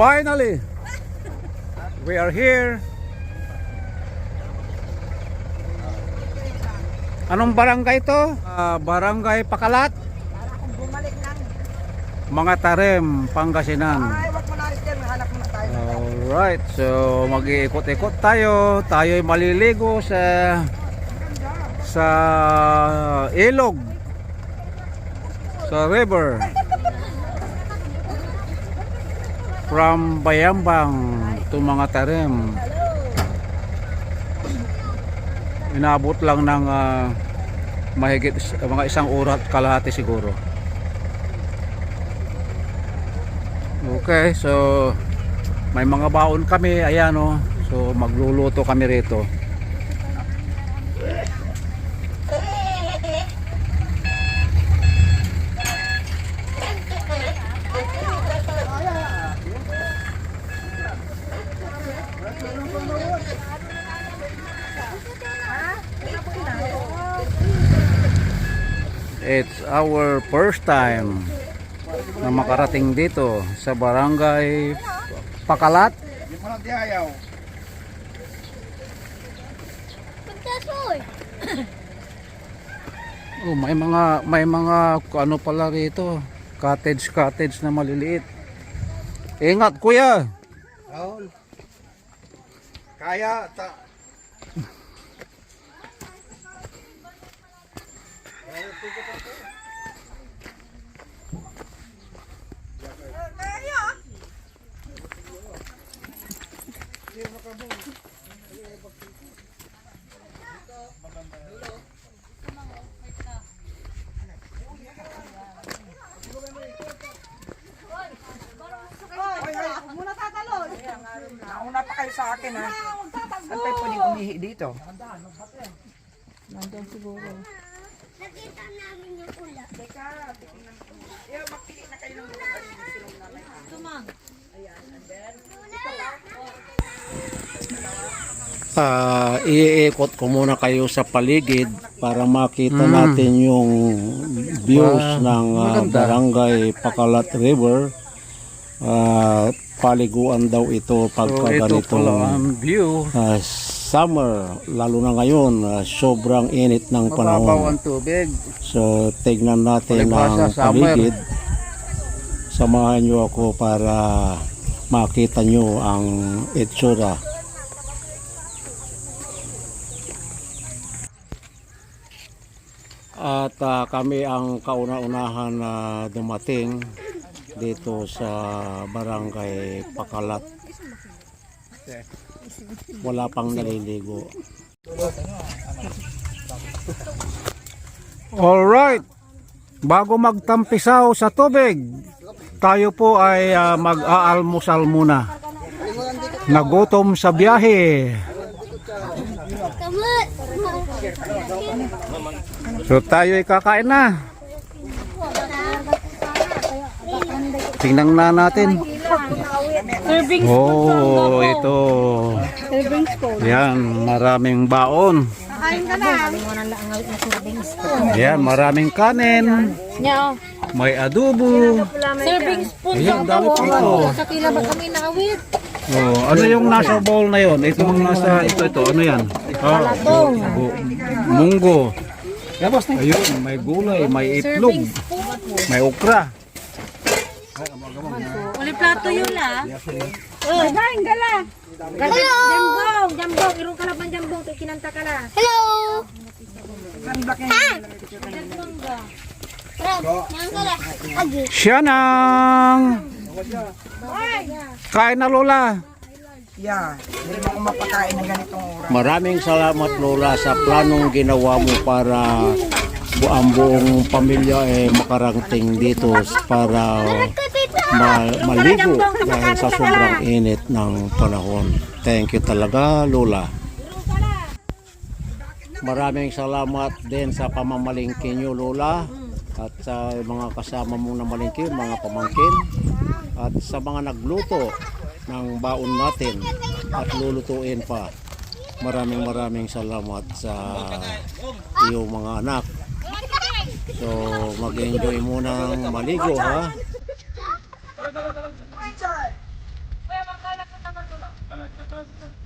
Finally, we are here. Anong barangay to? Ah, barangay Pakalat, Para akong bumalik ng... mga Tarem, Pangasinan. Ay, wag mo na rin dyan. Hanap muna tayo. Alright, so mag-iikot-ikot tayo. Tayo'y maliligo sa sa ilog. Sa river. From Bayambang to mga Tarem. Inabot lang ng ah, mahigit mga isang oras at kalahati siguro. Okay, so may mga baon kami, ayan o. So magluluto kami rito. Our first time na makarating dito sa barangay Pakalat. Oh, may mga may mga ano pala rito, cottage cottage na maliliit. Ingat kuya. Raul. Kaya, ta... Ay, ay, huwag muna tatalon. Nauna pa kayo sa akin, ha? Saan tayo pwedeng umihi dito? Nandyan siguro. Nakita namin yung ula. Teka, titingnan ko. Eh, magpili na kayo ng mga silong nanay. Ah, iikot ko muna kayo sa paligid para makita natin yung views ng ah, barangay Pakalat River. Ah, paliguan daw ito pagka ganitong view. ah, summer, lalo na ngayon, ah, sobrang init ng panahon. tubig. So, tignan natin ang summer. paligid. Samahan nyo ako para makita nyo ang itsura. At ah, kami ang kauna-unahan na dumating dito sa barangay Pakalat. Wala pang naliligo. All right. bago magtampisaw sa tubig, tayo po ay ah, mag-aalmusal muna. Nagutom sa biyahe. Kamot! So tayo ay kakain na. Tingnan na natin. Serving Oh, ito. serving spoon. Yan, maraming baon. Kain ka na. Yan, maraming kanin. Nya, May adobo. serving spoon Ayan, dami pa ito. Sa tila ba kami nakawit? Oh, ano yung nasa bowl na yon? Ito yung nasa ito ito ano yan? Ah, bu- bu- munggo. Ayun, may gulay, may itlog, may okra. Uli plato yun ah. Oh, kain ka la. Hello! Jambong, jambong. Irong ka laban jambong. Kaya kinanta ka la. Hello! Agi. Siyanang! Kain na Lola. Yeah, hindi mo ako mapakain ng ganitong oras. Maraming salamat Lola sa planong ginawa mo para ang buong pamilya ay makarangting dito para ma- maligo dahil sa sobrang init ng panahon. Thank you talaga Lola. Maraming salamat din sa pamamalingkin nyo Lola at sa mga kasama mong namalingkin, mga pamangkin at sa mga nagluto ng baon natin at lulutuin pa. Maraming maraming salamat sa iyong mga anak. So mag-enjoy muna ng maligo ha. Richard! Kuya, magkalak na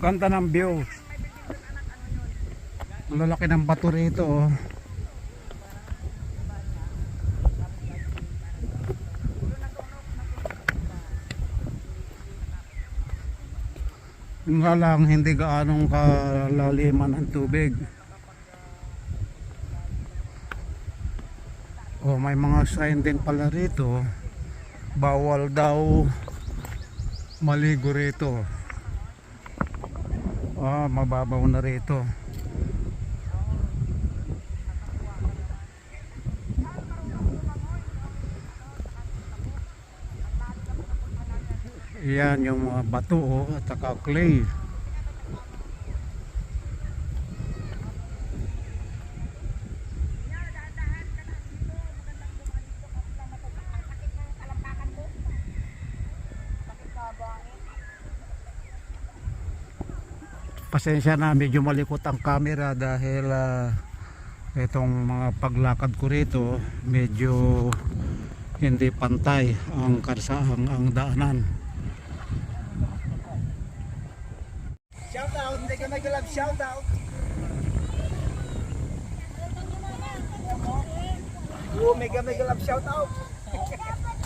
Ganda ng view. Ang lalaki ng bato rito. Oh. Yung lang, hindi gaanong kalaliman ang tubig. Oh, may mga sign din pala rito. Bawal daw maligo rito. Ah, mababaw na rito. Yan yung mga bato oh, at saka clay. Pasensya na medyo malikot ang camera dahil ah, itong mga paglakad ko rito medyo hindi pantay ang karsahang ang daanan Shout out, hindi ka nag-love shout out. Oo, mega mega love shout out.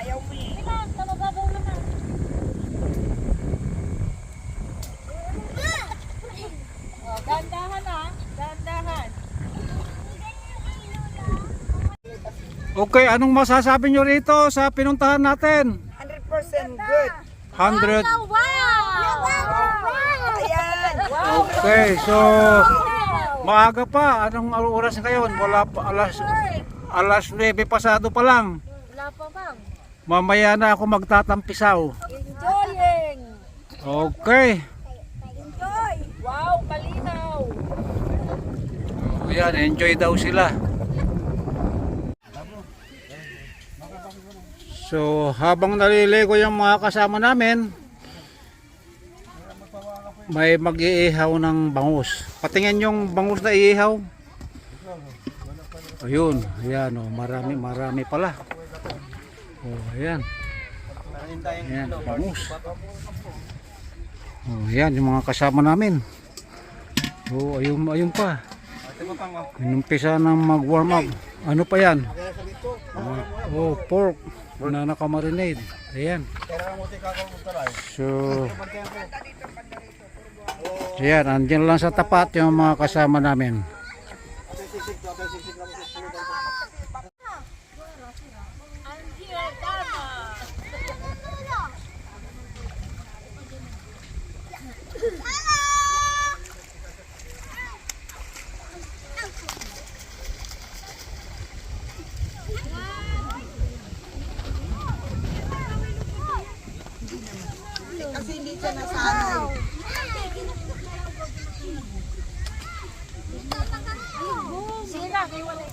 Ayaw mo eh. Oh, Dandahan ah. Dandahan. Okay anong masasabi nyo rito sa pinuntahan natin 100% good. 100 Wow! Ayan. okay so maaga pa anong oras ngayon wala pa alas alas 9 pasado pa lang Wala pa bang? mamaya na ako magtatampisaw Enjoying! okay Enjoy! Wow, kalinaw! Ayan, enjoy daw sila. So, habang naliligo yung mga kasama namin, may mag-iihaw ng bangus. Patingin yung bangus na iihaw. Ayun, ayan oh, marami marami pala. Oh, ayan. Ayan, bangus. Oh, ayan yung mga kasama namin. Oh, ayun, ayun pa. Inumpisa ng mag-warm up. Ano pa yan? Oh, pork na nakamarinade. Ayan. So, ayan, andyan lang sa tapat yung mga kasama namin. na. They want to